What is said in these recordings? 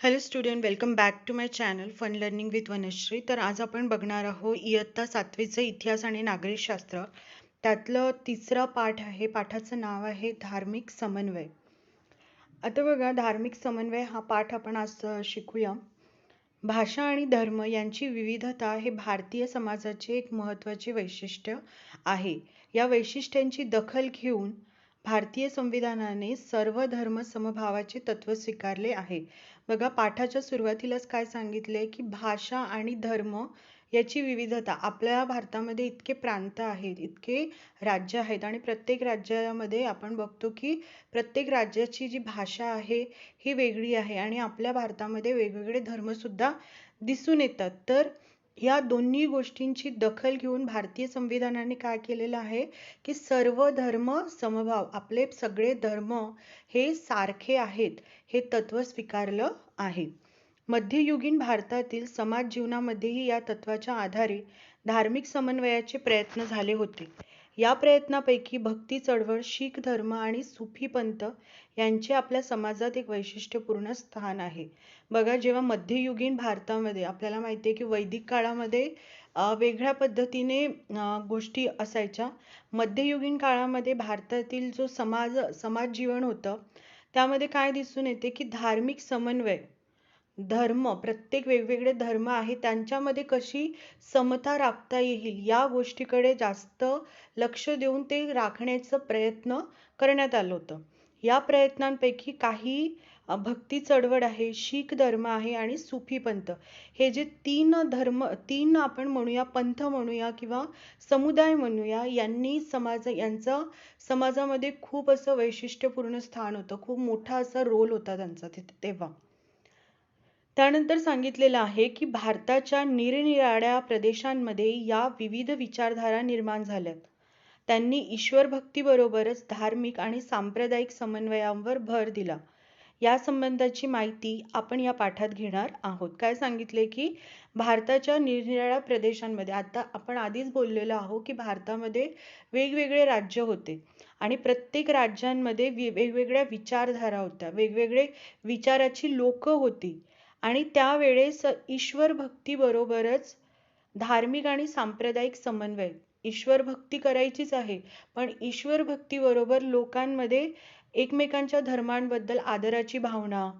Hello student welcome back to my channel fun learning with Vanashree तर आज आपण बघणार आहोत इयत्ता सातवीचं इतिहास आणि नागरिकशास्त्र. त्यातलं तिसरा पाठ आहे पाठाचं नाव आहे धार्मिक समन्वय. आता बघा धार्मिक समन्वय हा पाठ आपण आज शिकूया. भाषा आणि धर्म यांची विविधता हे भारतीय समाजाचे एक महत्त्वाचे वैशिष्ट्य आहे. या वैशिष्ट्यांची दखल घेऊन भारतीय संविधानाने सर्व धर्म समभावाचे तत्व स्वीकारले आहे. बघा पाठाच्या सुरुवातीलाच काय सांगितले की भाषा आणि धर्म याची विविधता आपल्या भारतामध्ये इतके प्रांत आहेत इतके राज्य आहेत आणि प्रत्येक राज्यामध्ये आपण बघतो की प्रत्येक राज्याची जी भाषा आहे ही वेगळी आहे आणि आपल्या भारतामध्ये वेगवेगळे धर्मसुद्धा दिसून येतात. तर या दोन्ही गोष्टींची दखल घेऊन भारतीय संविधानाने काय केलेलं आहे? की सर्व धर्म समभाव आपले सगळे धर्म हे सारखे आहेत हे तत्व स्वीकारलं आहे. मध्ययुगीन भारतातील समाज जीवनामध्येही या तत्वाच्या आधारे धार्मिक समन्वयाचे प्रयत्न झाले होते. या प्रयत्नापैकी भक्ती चळवळ शीख धर्म आणि सुफी पंथ यांचे आपल्या समाजात एक वैशिष्ट्यपूर्ण स्थान आहे. बघा जेव्हा मध्ययुगीन भारतामध्ये आपल्याला माहिती आहे की वैदिक काळामध्ये वेगळ्या पद्धतीने गोष्टी असायच्या. मध्ययुगीन काळामध्ये भारतातील जो समाज समाज जीवन होतं त्यामध्ये काय दिसून येते की धार्मिक समन्वय धर्म प्रत्येक वेगवेगळे धर्म आहे त्यांच्यामध्ये कशी समता राखता येईल या गोष्टीकडे जास्त लक्ष देऊन ते राखण्याचं प्रयत्न करण्यात आलं होतं. या प्रयत्नांपैकी काही भक्ती चळवळ आहे शीख धर्म आहे आणि सुफी पंथ. हे जे तीन धर्म तीन आपण म्हणूया पंथ म्हणूया किंवा समुदाय म्हणूया यांनी समाज यांचं समाजामध्ये खूप असं वैशिष्ट्यपूर्ण स्थान होतं खूप मोठा असा रोल होता त्यांचा तिथे तेव्हा. त्यानंतर सांगितलेलं आहे की भारताच्या निरनिराळ्या प्रदेशांमध्ये या विविध विचारधारा निर्माण झाल्यात त्यांनी ईश्वर भक्तीबरोबरच धार्मिक आणि सांप्रदायिक समन्वयांवर भर दिला. या संबंधाची माहिती आपण या पाठात घेणार आहोत. काय सांगितले की भारताच्या निरनिराळ्या प्रदेशांमध्ये आता आपण आधीच बोललेलो आहोत की भारतामध्ये वेगवेगळे राज्य होते आणि प्रत्येक राज्यांमध्ये वि- वेगवेगळ्या विचारधारा होत्या. वेगवेगळे विचाराची लोकं होती. आणि त्यावेळेस ईश्वर भक्ती बरोबरच धार्मिक आणि सांप्रदायिक समन्वय. ईश्वर भक्ती करायचीच आहे पण ईश्वर भक्ती बरोबर लोकांमध्ये एकमेकांच्या धर्मांबद्दल आदराची भावना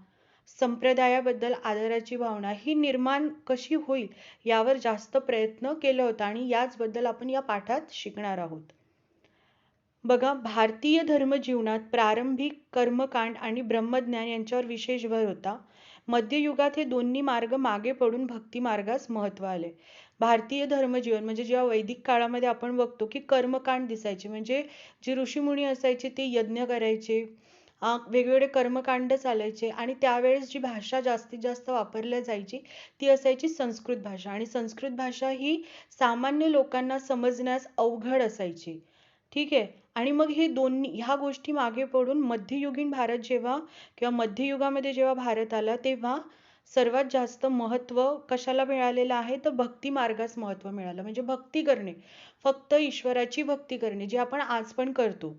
संप्रदायाबद्दल आदराची भावना ही निर्माण कशी होईल यावर जास्त प्रयत्न केला होता आणि याचबद्दल आपण या पाठात शिकणार आहोत. बघा भारतीय धर्मजीवनात प्रारंभिक कर्मकांड आणि ब्रह्मज्ञान यांच्यावर विशेष भर होता. मध्ययुगात हे दोन्ही मार्ग मागे पडून भक्ती मार्गास महत्त्व आले. भारतीय धर्मजीवन म्हणजे जेव्हा वैदिक काळामध्ये आपण बघतो की कर्मकांड दिसायचे म्हणजे जे ऋषीमुनी असायचे ते यज्ञ करायचे वेगवेगळे कर्मकांड चालायचे आणि त्यावेळेस जी भाषा जास्तीत जास्त वापरल्या जायची ती असायची संस्कृत भाषा. आणि संस्कृत भाषा ही सामान्य लोकांना समजण्यास अवघड असायची. ठीक आहे? आणि मग हे दोन्ही ह्या गोष्टी मागे पडून मध्ययुगीन भारत जेव्हा किंवा मध्ययुगामध्ये जेव्हा भारत आला तेव्हा सर्वात जास्त महत्त्व कशाला मिळालेलं आहे? तर भक्ती मार्गास महत्त्व मिळालं. म्हणजे भक्ती करणे. फक्त ईश्वराची भक्ती करणे जे आपण आज पण करतो.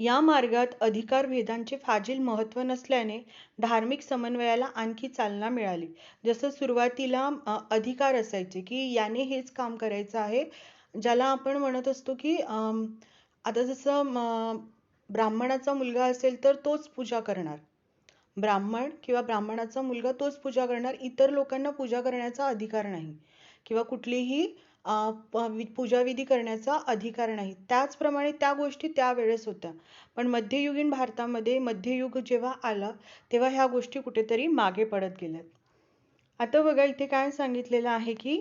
या मार्गात अधिकार भेदांचे फाजील महत्त्व नसल्याने धार्मिक समन्वयाला आणखी चालना मिळाली. जसं सुरुवातीला अधिकार असायचे की याने हेच काम करायचं आहे ज्याला आपण म्हणत असतो की आता जसं म, ब्राह्मणाचा मुलगा असेल तर तोच पूजा करणार. ब्राह्मण किंवा ब्राह्मणाचा मुलगा तोच पूजा करणार. इतर लोकांना पूजा करण्याचा अधिकार नाही. किंवा कुठलीही पूजाविधी करण्याचा अधिकार नाही. त्याचप्रमाणे त्या गोष्टी त्यावेळेस होत्या. पण मध्ययुगीन भारतामध्ये मध्ययुग जेव्हा आला तेव्हा ह्या गोष्टी कुठेतरी मागे पडत गेल्यात. आता बघा इथे काय सांगितलेलं आहे की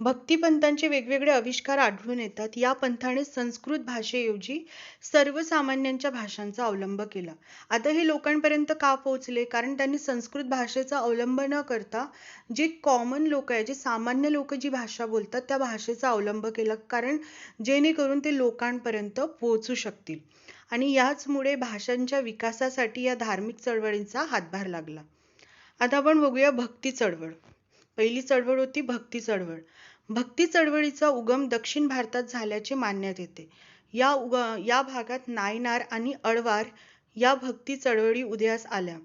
भक्तिपंथांचे वेगवेगळे आविष्कार आढळून येतात. या पंथाने संस्कृत भाषेऐवजी सर्वसामान्यांच्या भाषांचा अवलंब केला. आता हे लोकांपर्यंत का पोहोचले? कारण त्यांनी संस्कृत भाषेचा अवलंब न करता जे कॉमन लोक आहे जे सामान्य लोक जी भाषा बोलतात त्या भाषेचा अवलंब केला. कारण जेणेकरून ते लोकांपर्यंत पोहोचू शकतील. आणि याचमुळे भाषांच्या विकासासाठी या धार्मिक चळवळींचा हातभार लागला. आता आपण बघूया भक्ती चळवळ. पहिली चळवळ होती भक्ती चळवळ. भक्ती चळवळीचा उगम दक्षिण भारतात झाल्याचे मानण्यात येते. या उग या भागात नायनार आणि अळवार या भक्ती चळवळी उदयास आल्या.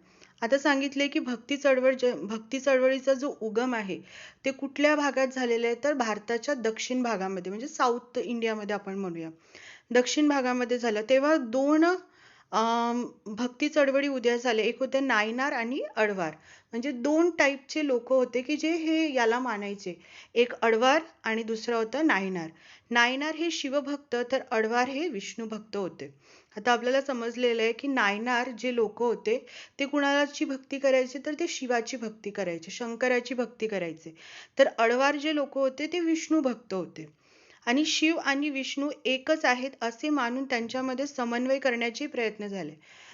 आता सांगितले की भक्ती चळवळ ज भक्ती चळवळीचा जो उगम आहे ते कुठल्या भागात झालेला आहे? तर भारताच्या दक्षिण भागामध्ये म्हणजे साऊथ इंडियामध्ये आपण म्हणूया. दक्षिण भागामध्ये झालं. तेव्हा दोन भक्ती चळवळी उद्या आले एक होते नायनार आणि अडवार. म्हणजे दोन टाईपचे लोक होते की जे हे याला मानायचे. एक अडवार आणि दुसरं होतं नायनार. नायनार हे शिवभक्त तर अडवार हे विष्णू भक्त होते. आता आपल्याला समजलेलं आहे की नायनार जे लोक होते ते कुणाची भक्ती करायचे? तर ते शिवाची भक्ती करायचे शंकराची भक्ती करायचे. तर अडवार जे लोक होते ते विष्णू भक्त होते. आणि शिव आणि विष्णू एकच आहेत असे मानून त्यांच्यामध्ये समन्वय करण्याचे प्रयत्न झाले.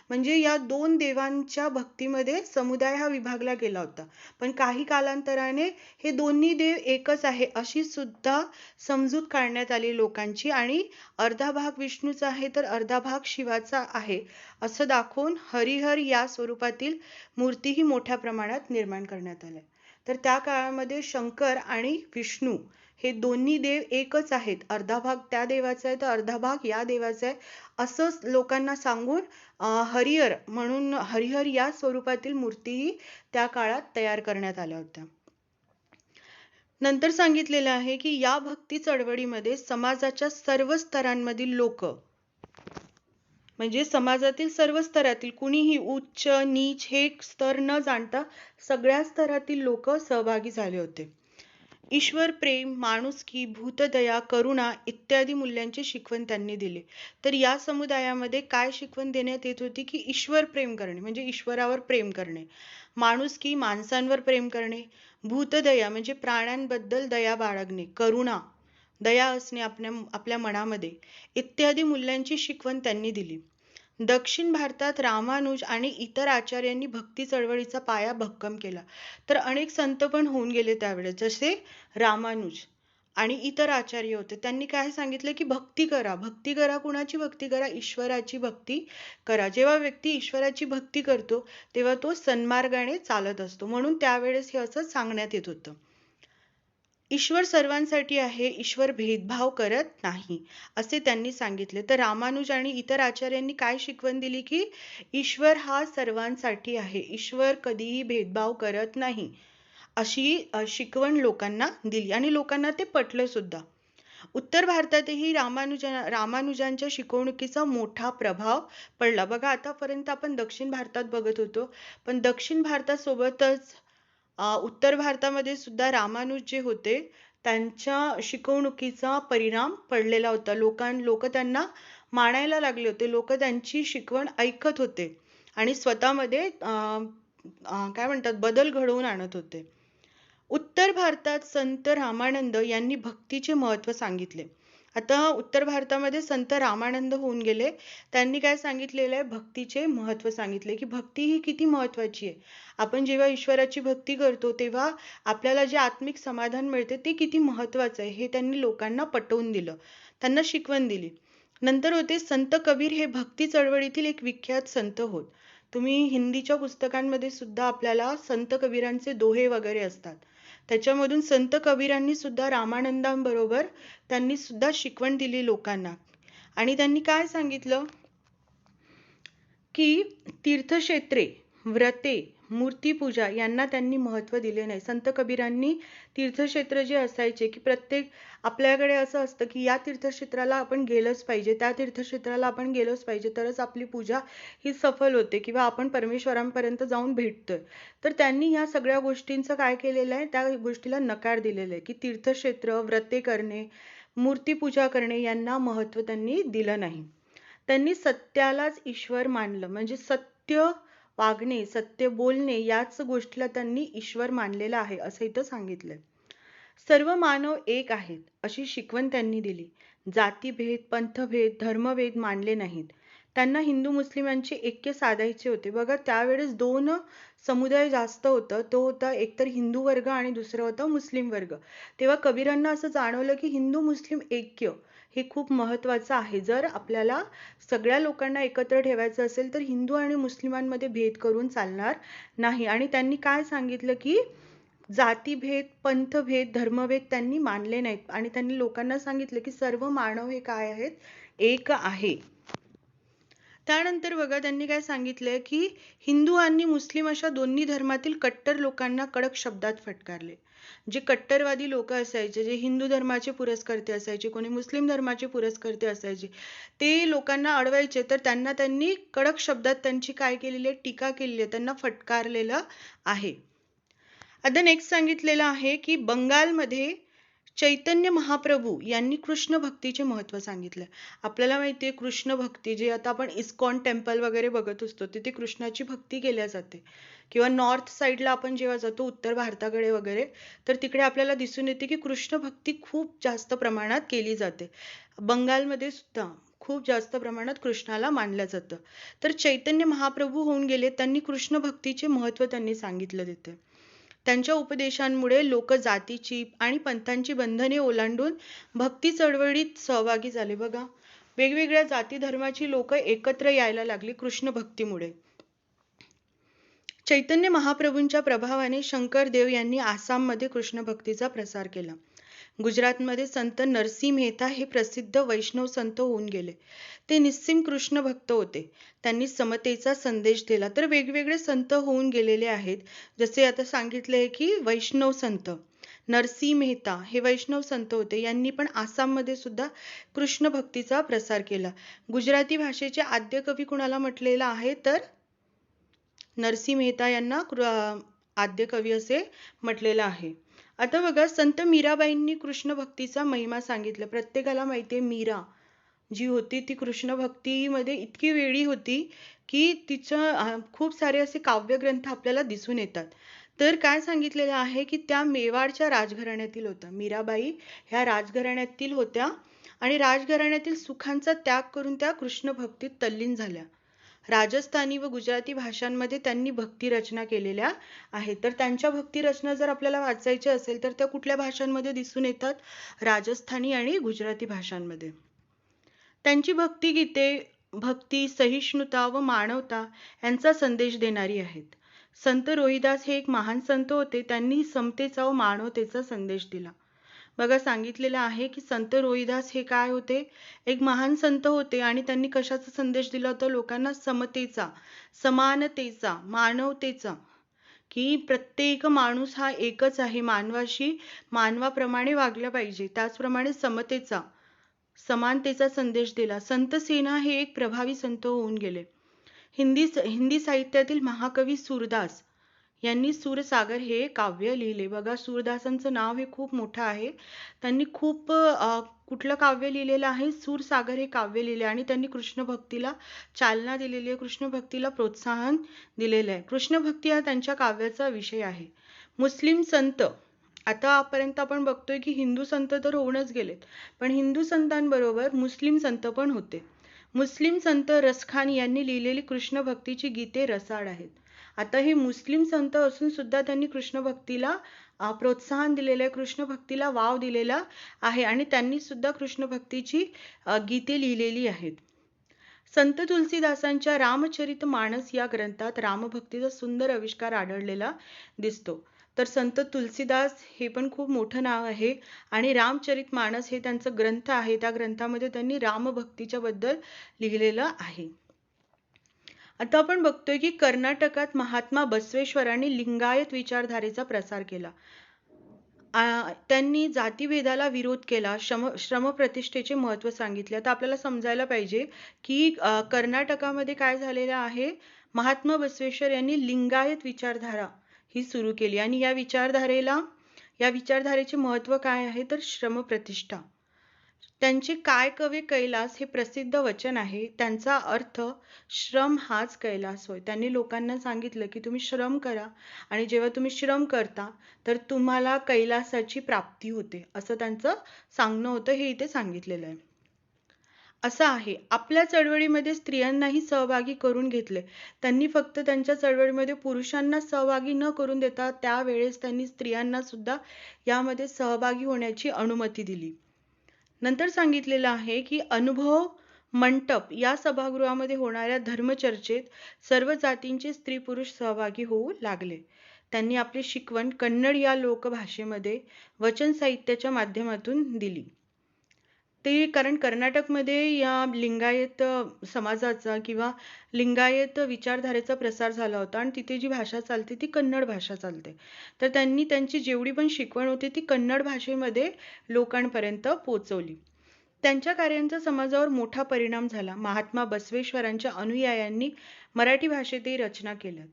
म्हणजे या दोन देवांच्या भक्तीमध्ये समुदाय हा विभागला गेला होता. पण काही कालांतराने हे दोन्ही देव एकच आहे अशी सुद्धा समजूत काढण्यात आली लोकांची. आणि अर्धा भाग विष्णूचा आहे तर अर्धा भाग शिवाचा आहे असं दाखवून हरिहर या स्वरूपातील मूर्तीही मोठ्या प्रमाणात निर्माण करण्यात आल्या. तर त्या काळामध्ये शंकर आणि विष्णू हे दोन्ही देव एकच आहेत. अर्धा भाग त्या देवाचा आहे तर अर्धा भाग या देवाचा आहे. असं लोकांना सांगून हरिहर म्हणून हरिहर या स्वरूपातील मूर्तीही त्या काळात तयार करण्यात आल्या होत्या. नंतर सांगितलेलं आहे की या भक्ती चळवळीमध्ये समाजाच्या सर्व स्तरांमधील लोक म्हणजे समाजातील सर्व स्तरातील कुणीही उच्च नीच हे स्तर न जाणता सगळ्या स्तरातील लोक सहभागी झाले होते. ईश्वर प्रेम माणुसकी भूतदया करुणा इत्यादी मूल्यांची शिकवण त्यांनी दिली. तर या समुदायामध्ये काय शिकवण देण्यात येत होती की ईश्वर प्रेम करणे म्हणजे ईश्वरावर प्रेम करणे. माणुसकी माणसांवर प्रेम करणे. भूतदया म्हणजे प्राण्यांबद्दल दया बाळगणे करुणा दया असणे आपल्या आपल्या मनामध्ये इत्यादी मूल्यांची शिकवण त्यांनी दिली. दक्षिण भारतात रामानुज आणि इतर आचार्यांनी भक्ती चळवळीचा पाया भक्कम केला. तर अनेक संत पण होऊन गेले त्यावेळेस जसे रामानुज आणि इतर आचार्य होते. त्यांनी काय सांगितलं की भक्ती करा. भक्ती करा कुणाची भक्ती करा? ईश्वराची भक्ती करा. जेव्हा व्यक्ती ईश्वराची भक्ती करतो तेव्हा तो सन्मार्गाने चालत असतो. म्हणून त्यावेळेस हे असं सांगण्यात येत होतं. ईश्वर सर्वांसाठी आहे ईश्वर भेदभाव करत नाही असे त्यांनी सांगितले. तर रामानुज आणि इतर आचार्यांनी काय शिकवण दिली की ईश्वर हा सर्वांसाठी आहे ईश्वर कधीही भेदभाव करत नाही अशी शिकवण लोकांना दिली. आणि लोकांना ते पटलं सुद्धा. उत्तर भारतातही रामानुजा रामानुजांच्या शिकवणुकीचा मोठा प्रभाव पडला. बघा आतापर्यंत आपण दक्षिण भारतात बघत होतो. पण दक्षिण भारतासोबतच उत्तर भारतामध्ये सुद्धा रामानुज जे होते त्यांच्या शिकवणुकीचा परिणाम पडलेला होता. लोकां लोक त्यांना मानायला लागले होते. लोक त्यांची शिकवण ऐकत होते आणि स्वतःमध्ये काय म्हणतात बदल घडवून आणत होते. उत्तर भारतात संत रामानंद यांनी भक्तीचे महत्त्व सांगितले. आता उत्तर भारतामध्ये संत रामानंद होऊन गेले. त्यांनी काय सांगितलेलं आहे? भक्तीचे महत्त्व सांगितले की भक्ती ही किती महत्वाची आहे? आपण जेव्हा ईश्वराची भक्ती करतो तेव्हा आपल्याला जे आत्मिक समाधान मिळते ते किती महत्त्वाचं आहे हे त्यांनी लोकांना पटवून दिलं. त्यांना शिकवण दिली. नंतर होते संत कबीर हे भक्ती चळवळीतील एक विख्यात संत होत. तुम्ही हिंदीच्या पुस्तकांमध्ये सुद्धा आपल्याला संत कबीरांचे दोहे वगैरे असतात. त्याच्यामधून संत कबीरांनी सुद्धा रामानंदांबरोबर त्यांनी सुद्धा शिकवण दिली लोकांना. आणि त्यांनी काय सांगितलं? की तीर्थक्षेत्रे व्रते मूर्तीपूजा यांना त्यांनी महत्त्व दिले नाही. संत कबीरांनी तीर्थक्षेत्र जे असायचे की प्रत्येक आपल्याकडे असं असतं की या तीर्थक्षेत्राला आपण गेलंच पाहिजे त्या तीर्थक्षेत्राला आपण गेलोच पाहिजे तरच आपली पूजा ही सफल होते किंवा आपण परमेश्वरांपर्यंत जाऊन भेटतोय. तर त्यांनी या सगळ्या गोष्टींचं काय केलेलं आहे? त्या गोष्टीला नकार दिलेला आहे की तीर्थक्षेत्र व्रते करणे मूर्तीपूजा करणे यांना महत्त्व त्यांनी दिलं नाही. त्यांनी सत्यालाच ईश्वर मानलं. म्हणजे सत्य वागणे सत्य बोलणे याच गोष्टीला त्यांनी ईश्वर मानलेला आहे असं इथं सांगितलंय. सर्व मानव एक आहेत अशी शिकवण त्यांनी दिली. जातीभेद पंथभेद धर्मभेद मानले नाहीत. त्यांना हिंदू मुस्लिम यांचे ऐक्य साधायचे होते. बघा त्यावेळेस दोन समुदाय जास्त होतं. तो होता एकतर हिंदू वर्ग आणि दुसरं होतं मुस्लिम वर्ग. तेव्हा कबीरांना असं जाणवलं की हिंदू मुस्लिम ऐक्य हे खूप महत्वाचं आहे. जर आपल्याला सगळ्या लोकांना एकत्र ठेवायचं असेल तर हिंदू आणि मुस्लिमांमध्ये भेद करून चालणार नाही. आणि त्यांनी काय सांगितलं की जातीभेद पंथभेद धर्मभेद त्यांनी मानले नाहीत. आणि त्यांनी लोकांना सांगितलं की सर्व मानव हे काय आहेत? एक आहे. त्यानंतर बघा त्यांनी काय सांगितलंय की हिंदू आणि मुस्लिम अशा दोन्ही धर्मातील कट्टर लोकांना कडक शब्दात फटकारले. जे कट्टरवादी लोक असायचे जे हिंदू धर्माचे पुरस्कर्ते असायचे कोणी मुस्लिम धर्माचे पुरस्कर्ते असायचे ते लोकांना अडवायचे. तर त्यांना त्यांनी कडक शब्दात त्यांची काय केलेली आहे? टीका केलेली आहे. त्यांना फटकारलेलं आहे. आता नेक्स्ट सांगितलेलं आहे की बंगालमध्ये चैतन्य महाप्रभू यांनी कृष्ण भक्तीचे महत्त्व सांगितलं. आपल्याला माहिती आहे कृष्ण भक्ती जे आता आपण इस्कॉन टेम्पल वगैरे बघत असतो तिथे कृष्णाची भक्ती केल्या जाते. किंवा नॉर्थ साईडला आपण जेव्हा जातो उत्तर भारताकडे वगैरे तर तिकडे आपल्याला दिसून येते की कृष्ण भक्ती खूप जास्त प्रमाणात केली जाते. बंगालमध्ये सुद्धा खूप जास्त प्रमाणात कृष्णाला मानलं जातं. तर चैतन्य महाप्रभू होऊन गेले त्यांनी कृष्ण भक्तीचे महत्त्व त्यांनी सांगितलं तिथे. त्यांच्या उपदेशांमुळे लोक जातीची आणि पंथांची बंधने ओलांडून भक्ती चळवळीत सहभागी झाले. बघा वेगवेगळ्या जाती धर्माची लोक एकत्र यायला लागली कृष्ण भक्तीमुळे. चैतन्य महाप्रभूंच्या प्रभावाने शंकर देव यांनी आसाममध्ये कृष्ण भक्तीचा प्रसार केला. गुजरातमध्ये संत नरसी मेहता हे प्रसिद्ध वैष्णव संत होऊन गेले. ते निस्सिम कृष्ण भक्त होते. त्यांनी समतेचा संदेश दिला. तर वेगवेगळे संत होऊन गेलेले आहेत. जसे आता सांगितले की वैष्णव संत नरसी मेहता हे वैष्णव संत होते. यांनी पण आसाममध्ये सुद्धा कृष्ण भक्तीचा प्रसार केला. गुजराती भाषेचे आद्य कवी कुणाला म्हटलेला आहे तर नरसी मेहता यांना आद्य कवी असे म्हटलेलं आहे. आता बघा संत मीराबाईंनी कृष्ण भक्तीचा महिमा सांगितला. प्रत्येकाला माहिती आहे मीरा जी होती ती कृष्ण भक्तीमध्ये इतकी वेळी होती की तिचं खूप सारे असे काव्यग्रंथ आपल्याला दिसून येतात. तर काय सांगितलेलं आहे की त्या मेवाडच्या राजघराण्यातील होत्या. मीराबाई ह्या राजघराण्यातील होत्या आणि राजघराण्यातील सुखांचा त्याग करून त्या कृष्ण भक्तीत तल्लीन झाल्या. राजस्थानी व गुजराती भाषांमध्ये त्यांनी भक्तिरचना केलेल्या आहेत. तर त्यांच्या भक्तिरचना जर आपल्याला वाचायच्या असेल तर त्या कुठल्या भाषांमध्ये दिसून येतात? राजस्थानी आणि गुजराती भाषांमध्ये. त्यांची भक्तिगीते भक्ती सहिष्णुता व मानवता यांचा संदेश देणारी आहेत. संत रोहिदास हे एक महान संत होते. त्यांनी समतेचा व मानवतेचा संदेश दिला. बघा सांगितलेलं आहे की संत रोहिदास हे काय होते? एक महान संत होते आणि त्यांनी कशाचा संदेश दिला होता? लोकांना समतेचा समानतेचा मानवतेचा. की प्रत्येक माणूस हा एकच आहे मानवाशी. मानवाप्रमाणे वागला पाहिजे. त्याचप्रमाणे समतेचा समानतेचा संदेश दिला. संत सेना हे एक प्रभावी संत होऊन गेले. हिंदी हिंदी साहित्यातील महाकवी सूरदास यांनी सूरसागर हे काव्य लिहिले. बघा सूरदासांचं नाव हे खूप मोठं आहे. त्यांनी खूप कुठलं काव्य लिहिलेलं आहे? सूरसागर हे काव्य लिहिले आणि त्यांनी कृष्ण भक्तीला चालना दिलेली आहे. कृष्ण भक्तीला प्रोत्साहन दिलेलं आहे. कृष्ण भक्ती हा त्यांच्या काव्याचा विषय आहे. मुस्लिम संत आतापर्यंत आपण बघतोय की हिंदू संत तर होऊनच गेलेत पण हिंदू संतांबरोबर मुस्लिम संत पण होते. मुस्लिम संत रसखान यांनी लिहिलेली कृष्ण भक्तीची गीते रसाळ आहेत. आता हे मुस्लिम संत असून सुद्धा त्यांनी कृष्ण भक्तीला प्रोत्साहन दिलेलं आहे कृष्ण भक्तीला वाव दिलेला आहे आणि त्यांनी सुद्धा कृष्ण भक्तीची गीते लिहिलेली आहेत. संत तुलसीदासांच्या रामचरित मानस या ग्रंथात रामभक्तीचा सुंदर आविष्कार आढळलेला दिसतो. तर संत तुलसीदास हे पण खूप मोठं नाव आहे आणि रामचरित मानस हे त्यांचं ग्रंथ आहे. त्या ग्रंथामध्ये त्यांनी रामभक्तीच्या बद्दल लिहिलेलं आहे. आता आपण बघतोय की कर्नाटकात महात्मा बसवेश्वरांनी लिंगायत विचारधारेचा प्रसार केला. त्यांनी जातीभेदाला विरोध केला श्रम श्रमप्रतिष्ठेचे महत्त्व सांगितले. आता आपल्याला समजायला पाहिजे की कर्नाटकामध्ये काय झालेलं आहे? महात्मा बसवेश्वर यांनी लिंगायत विचारधारा ही सुरू केली. आणि या विचारधारेला या विचारधारेचे महत्त्व काय आहे? तर श्रमप्रतिष्ठा. त्यांचे काय कवे कैलास हे प्रसिद्ध वचन आहे? त्यांचा अर्थ श्रम हाच कैलास होय. त्यांनी लोकांना सांगितलं की तुम्ही श्रम करा आणि जेव्हा तुम्ही श्रम करता तर तुम्हाला कैलासाची प्राप्ती होते. असं त्यांचं सांगणं होतं हे इथे सांगितलेलं आहे. असं आहे. आपल्या चळवळीमध्ये स्त्रियांनाही सहभागी करून घेतले. त्यांनी फक्त त्यांच्या चळवळीमध्ये पुरुषांना सहभागी न करून देता त्यावेळेस त्यांनी स्त्रियांना सुद्धा यामध्ये सहभागी होण्याची अनुमती दिली. नंतर सांगितलेलं आहे की अनुभव मंटप या सभागृहामध्ये होणाऱ्या धर्मचर्चेत सर्व जातींचे स्त्री पुरुष सहभागी होऊ लागले. त्यांनी आपली शिकवण कन्नड या लोकभाषेमध्ये वचन साहित्याच्या माध्यमातून दिली. ते कारण कर्नाटकमध्ये या लिंगायत समाजाचा किंवा लिंगायत विचारधारेचा प्रसार झाला होता आणि तिथे जी भाषा चालते ती कन्नड भाषा चालते. तर त्यांनी त्यांची जेवढी पण शिकवण होती ती कन्नड भाषेमध्ये लोकांपर्यंत पोहोचवली. त्यांच्या कार्यांचा समाजावर मोठा परिणाम झाला. महात्मा बसवेश्वरांच्या अनुयायांनी मराठी भाषेतही रचना केल्या.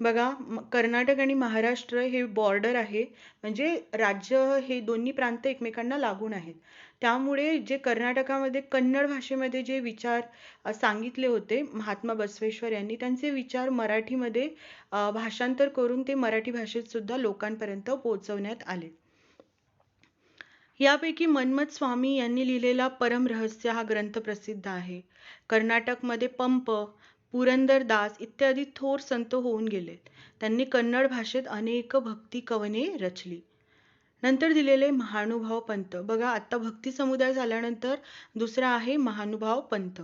बघा कर्नाटक आणि महाराष्ट्र हे बॉर्डर आहे म्हणजे राज्य हे दोन्ही प्रांत एकमेकांना लागून आहेत त्यामुळे जे कर्नाटकामध्ये कन्नड भाषेमध्ये जे विचार सांगितले होते महात्मा बसवेश्वर यांनी त्यांचे विचार मराठीमध्ये भाषांतर करून ते मराठी भाषेत सुद्धा लोकांपर्यंत पोहोचवण्यात आले. यापैकी मन्मथ स्वामी यांनी लिहिलेला परम रहस्य हा ग्रंथ प्रसिद्ध आहे. कर्नाटकमध्ये पंप पुरंदरदास इत्यादी थोर संत होऊन गेलेत. त्यांनी कन्नड भाषेत अनेक भक्ती कवने रचली. नंतर दिलेले महानुभाव पंत. बघा आत्ता भक्ती समुदाय झाल्यानंतर दुसरा आहे महानुभाव पंत.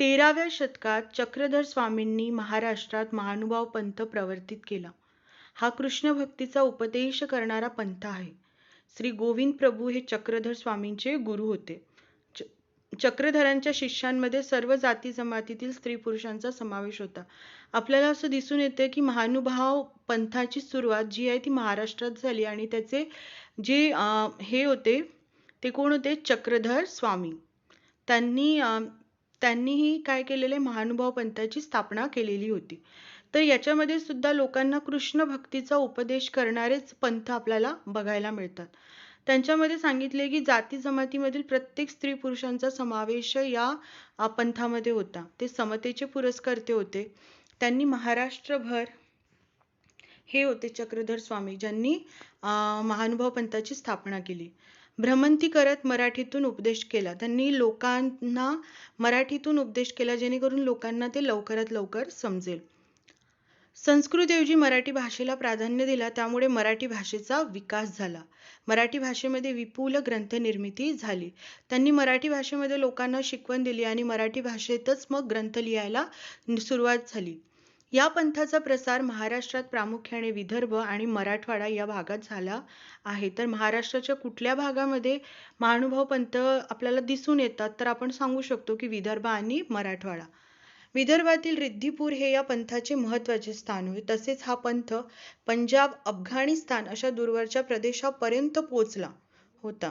तेराव्या शतकात चक्रधर स्वामींनी महाराष्ट्रात महानुभाव पंथ प्रवर्तित केला. हा कृष्ण भक्तीचा उपदेश करणारा पंथ आहे. श्री गोविंद प्रभू हे चक्रधर स्वामींचे गुरु होते. चक्रधरांच्या शिष्यांमध्ये सर्व जाती जमातीतील स्त्री पुरुषांचा समावेश होता. आपल्याला असं दिसून येतं की महानुभाव पंथाची सुरुवात जी आहे ती महाराष्ट्रात झाली आणि त्याचे जे हे होते ते कोण होते? चक्रधर स्वामी. त्यांनी त्यांनीही काय केलेले महानुभाव पंथाची स्थापना केलेली होती. तर याच्यामध्ये सुद्धा लोकांना कृष्ण भक्तीचा उपदेश करणारेच पंथ आपल्याला बघायला मिळतात. त्यांच्यामध्ये सांगितले की जाती जमातीमधील प्रत्येक स्त्री पुरुषांचा समावेश या पंथामध्ये होता. ते समतेचे पुरस्कर्ते होते. त्यांनी महाराष्ट्रभर हे होते चक्रधर स्वामी ज्यांनी महानुभाव पंथाची स्थापना केली. भ्रमंती करत मराठीतून उपदेश केला. त्यांनी लोकांना मराठीतून उपदेश केला जेणेकरून लोकांना ते लवकरात लवकर समजेल. संस्कृतऐवजी मराठी भाषेला प्राधान्य दिला त्यामुळे मराठी भाषेचा विकास झाला. मराठी भाषेमध्ये विपुल ग्रंथनिर्मिती झाली. त्यांनी मराठी भाषेमध्ये लोकांना शिकवण दिली आणि मराठी भाषेतच मग ग्रंथ लिहायला सुरुवात झाली. या पंथाचा प्रसार महाराष्ट्रात प्रामुख्याने विदर्भ आणि मराठवाडा या भागात झाला आहे. तर महाराष्ट्राच्या कुठल्या भागामध्ये महानुभाव पंथ आपल्याला दिसून येतात तर आपण सांगू शकतो की विदर्भ आणि मराठवाडा. विदर्भातील रिद्धीपूर हे या पंथाचे महत्त्वाचे स्थान होते तसेच हा पंथ पंजाब अफगाणिस्तान अशा दूरवरच्या प्रदेशापर्यंत पोहोचला होता.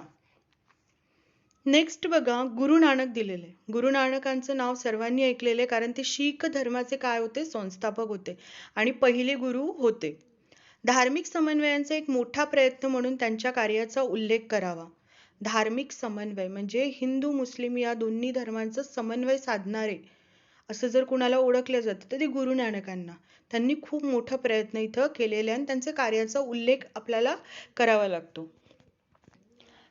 नेक्स्ट बघा गुरु नानक दिलेले. गुरु नानकांचं नाव सर्वांनी ऐकलेले कारण ते शीख धर्माचे काय होते? संस्थापक होते. आणि पहिले गुरु होते. धार्मिक समन्वयांचा एक मोठा प्रयत्न म्हणून त्यांच्या कार्याचा उल्लेख करावा. धार्मिक समन्वय म्हणजे हिंदू मुस्लिम या दोन्ही धर्मांचा समन्वय साधणारे. असं जर कुणाला ओळखलं जातं तर ते गुरु नानकांना. त्यांनी खूप मोठा प्रयत्न इथं केलेले आणि त्यांच्या कार्याचा उल्लेख आपल्याला करावा लागतो.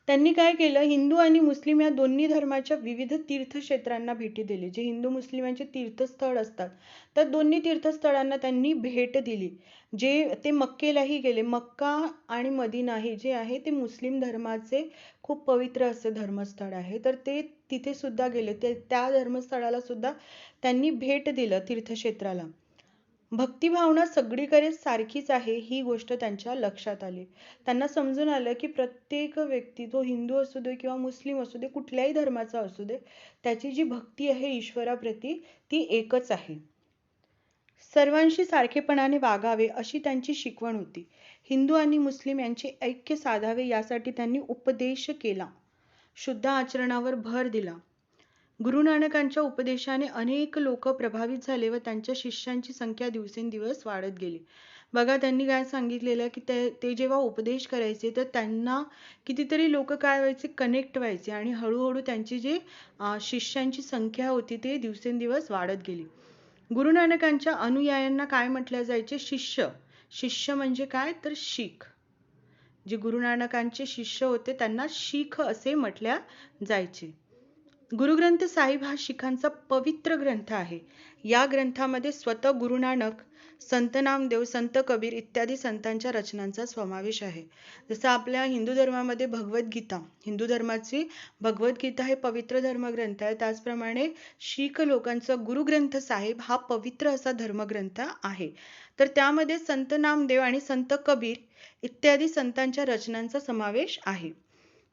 त्यांनी काय केलं? हिंदू आणि मुस्लिम या दोन्ही धर्माच्या विविध तीर्थक्षेत्रांना भेटी दिली. जे हिंदू मुस्लिमांचे तीर्थस्थळ असतात. तर दोन्ही तीर्थस्थळांना त्यांनी भेट दिली. जे ते मक्केलाही गेले. मक्का आणि मदिना हे जे आहे ते मुस्लिम धर्माचे खूप पवित्र असे धर्मस्थळ आहे. तर ते तिथे सुद्धा गेले. ते त्या धर्मस्थळाला सुद्धा त्यांनी भेट दिलं तीर्थक्षेत्राला. भक्तिभावना सगळीकडे सारखीच आहे ही गोष्ट त्यांच्या लक्षात आली. त्यांना समजून आलं की प्रत्येक व्यक्ती तो हिंदू असू दे किंवा मुस्लिम असू दे कुठल्याही धर्माचा असू दे त्याची जी भक्ती आहे ईश्वराप्रती ती एकच आहे. सर्वांशी सारखेपणाने वागावे अशी त्यांची शिकवण होती. हिंदू आणि मुस्लिम यांचे ऐक्य साधावे यासाठी त्यांनी उपदेश केला. शुद्ध आचरणावर भर दिला. गुरु नानकांच्या उपदेशाने अनेक लोक प्रभावित झाले व त्यांच्या शिष्यांची संख्या दिवसेंदिवस वाढत गेली. बघा त्यांनी काय सांगितलेलं की ते ते जेव्हा उपदेश करायचे तर त्यांना कितीतरी लोक काय व्हायचे कनेक्ट व्हायचे आणि हळूहळू त्यांची जे शिष्यांची संख्या होती ते दिवसेंदिवस वाढत गेली. गुरु नानकांच्या अनुयायांना काय म्हटलं जायचे? शिष्य. शिष्य म्हणजे काय? तर शीख. जे गुरु नानकांचे शिष्य होते त्यांना शीख असे म्हटल्या जायचे. गुरुग्रंथ साहिब हा शिखांचा पवित्र ग्रंथ आहे. या ग्रंथामध्ये स्वतः गुरु नानक संत नामदेव संत कबीर इत्यादी संतांच्या रचनांचा समावेश आहे. जसं आपल्या हिंदू धर्मामध्ये भगवद्गीता हिंदू धर्माची भगवद्गीता हे पवित्र धर्मग्रंथ आहे. त्याचप्रमाणे शीख लोकांचा गुरुग्रंथ साहेब हा पवित्र असा धर्मग्रंथ आहे. तर त्यामध्ये संत नामदेव आणि संत कबीर इत्यादी संतांच्या रचनांचा समावेश आहे.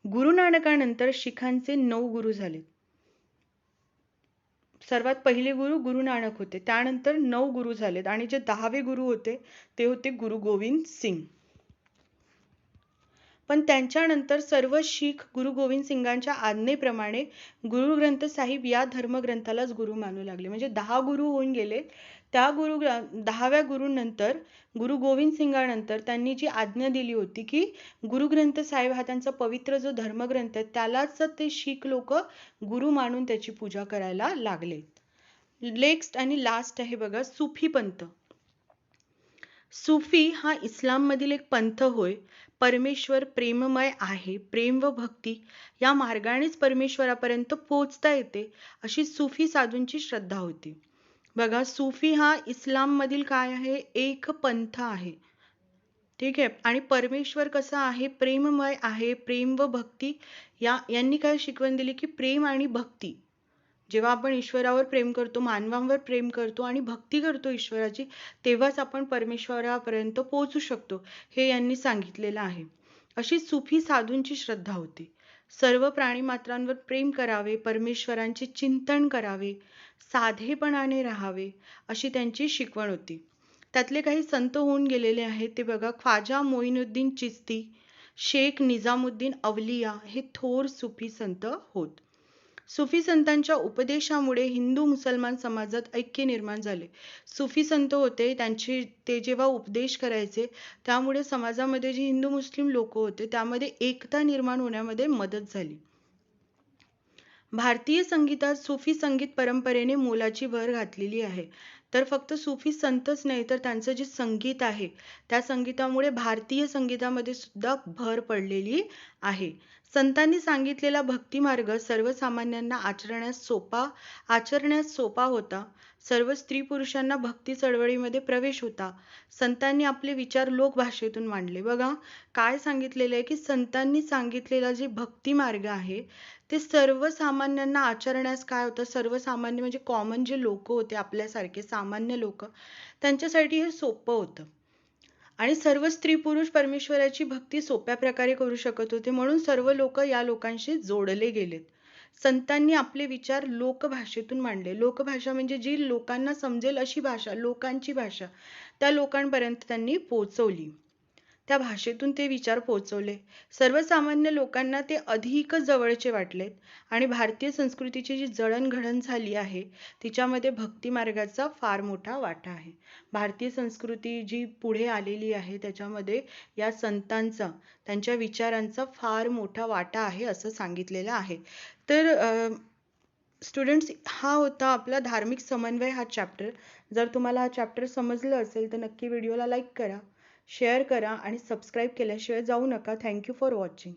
गुरु नानकानंतर शिखांचे नऊ गुरु झाले. सर्वात पहिले गुरु गुरु नानक होते. त्यानंतर नऊ गुरु झालेत. आणि जे दहावे गुरु होते ते होते गुरु गोविंद सिंग. पण त्यांच्यानंतर सर्व शीख गुरु गोविंद सिंगांच्या आज्ञेप्रमाणे गुरु ग्रंथ साहिब या धर्मग्रंथालाच गुरु मानू लागले. म्हणजे दहा गुरु होऊन गेले. त्या गुरु दहाव्या गुरूनंतर गुरु गोविंद सिंगानंतर त्यांनी जी आज्ञा दिली होती की गुरु ग्रंथ साहेब हा त्यांचा पवित्र जो धर्मग्रंथ आहे त्यालाच ते शीख लोक गुरु मानून त्याची पूजा करायला लागले. नेक्स्ट आणि लास्ट आहे बघा सुफी पंथ. सुफी हा इस्लाम मधील एक पंथ होय. परमेश्वर प्रेममय आहे प्रेम व भक्ती या मार्गानेच परमेश्वरापर्यंत पोहोचता येते अशी सुफी साधूंची श्रद्धा होती. बघा सुफी हा इस्लाम मधील काय आहे? एक पंथ आहे. ठीक आहे? आणि परमेश्वर कसा आहे? प्रेममय आहे प्रेम व भक्ती या यांनी काय शिकवण दिली की प्रेम आणि भक्ती जेव्हा आपण ईश्वरावर प्रेम करतो मानवांवर प्रेम करतो आणि भक्ती करतो ईश्वराची तेव्हाच आपण परमेश्वरापर्यंत पोहोचू शकतो हे यांनी सांगितलेलं आहे. अशी सुफी साधूंची श्रद्धा होती. सर्व प्राणीमात्रांवर प्रेम करावे परमेश्वरांचे चिंतन करावे साधेपणाने राहावे अशी त्यांची शिकवण होती. त्यातले काही संत होऊन गेलेले आहेत ते बघा ख्वाजा मोईनुद्दीन चिस्ती शेख निजामुद्दीन अवलिया हे थोर सुफी संत होत. सुफी संतांच्या उपदेशामुळे हिंदू मुसलमान समाजात ऐक्य निर्माण झाले. सुफी संत होते त्यांचे ते जेव्हा उपदेश करायचे त्यामुळे समाजामध्ये जे हिंदू मुस्लिम लोक होते त्यामध्ये एकता निर्माण होण्यामध्ये मदत झाली. भारतीय संगीतात सुफी संगीत परंपरेने मोलाची भर घातलेली आहे. तर फक्त सुफी संतच नाही तर त्यांचं जे संगीत आहे त्या संगीतामुळे भारतीय संगीतामध्ये सुद्धा भर पडलेली आहे. संतांनी सांगितलेला भक्ती मार्ग सर्वसामान्यांना आचरण्यास सोपा आचरण्यास सोपा होता. सर्व स्त्री पुरुषांना भक्ती चळवळीमध्ये प्रवेश होता. संतांनी आपले विचार लोकभाषेतून मांडले. बघा काय सांगितलेले आहे की संतांनी सांगितलेला जे भक्ती मार्ग आहे ते सर्वसामान्यांना आचरण्यास काय होतं? सर्वसामान्य म्हणजे कॉमन जे लोक होते आपल्यासारखे सामान्य लोक त्यांच्यासाठी हे सोपं होतं. आणि सर्व स्त्री पुरुष परमेश्वराची भक्ती सोप्या प्रकारे करू शकत होते. म्हणून सर्व लोक या लोकांशी जोडले गेलेत. संतांनी आपले विचार लोकभाषेतून मांडले. लोकभाषा म्हणजे जी लोकांना समजेल अशी भाषा लोकांची भाषा त्या लोकांपर्यंत त्यांनी पोचवली त्या भाषेतून ते विचार पोचवले सर्वसामान्य लोकांना ते अधिक जवळचे वाटलेत आणि भारतीय संस्कृतीची जी जडणघडण झाली आहे तिच्यामध्ये भक्ती मार्गाचा फार मोठा वाटा आहे. भारतीय संस्कृती जी पुढे आलेली आहे त्याच्यामध्ये या संतांचा त्यांच्या विचारांचा फार मोठा वाटा आहे असं सांगितलेलं आहे. तर स्टुडंट्स हा होता आपला धार्मिक समन्वय हा चॅप्टर जर तुम्हाला हा चॅप्टर समजलं असेल तर नक्की व्हिडिओला लाईक करा. शेअर करा आणि सबस्क्राईब केल्याशिवाय जाऊ नका. Thank you for watching